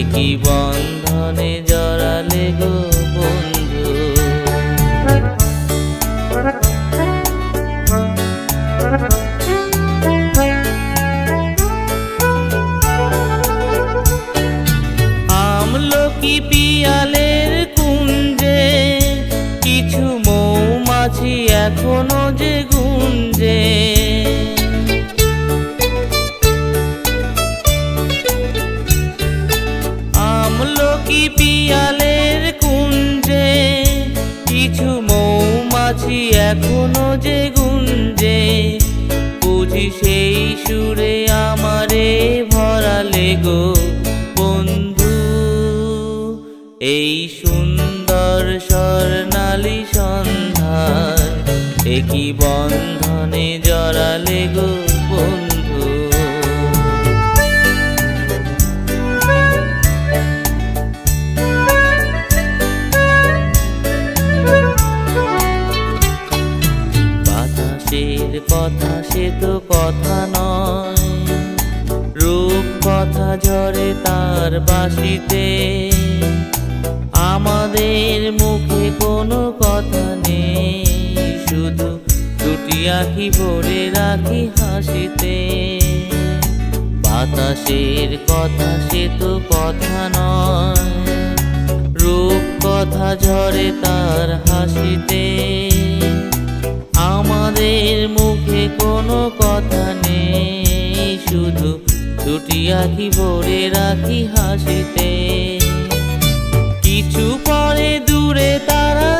একই বন্ধনে জড়ালে গো বন্ধু? আমলকি পিয়ালের কুঞ্জে কিছু মৌমাছি এখনও যে গুঞ্জে আমলকি পিয়ালের কুঞ্জে? কিছু মৌমাছি এখনও যে গুঞ্জে। বুঝি সেই সুরে আমারে ভরালে গো বন্ধু। এই সুন্দর স্বর্ণালী সন্ধ্যায় একই বন্ধনে জড়ালে গো তো কথা নয়। রূপ কথা ঝরে তার বাসিতে। আমাদের মুখে কোনো কথা নেই। শুধু দুটি আঁখি ভরে রাখি হাসিতে। বাতাসের কথা সে তো কথা নয়। রূপ কথা ঝরে তার হাসিতে। কথা নেই শুধু দুটি আঁখি ভরে রাখি হাসিতে। কিছু পরে দূরে তারা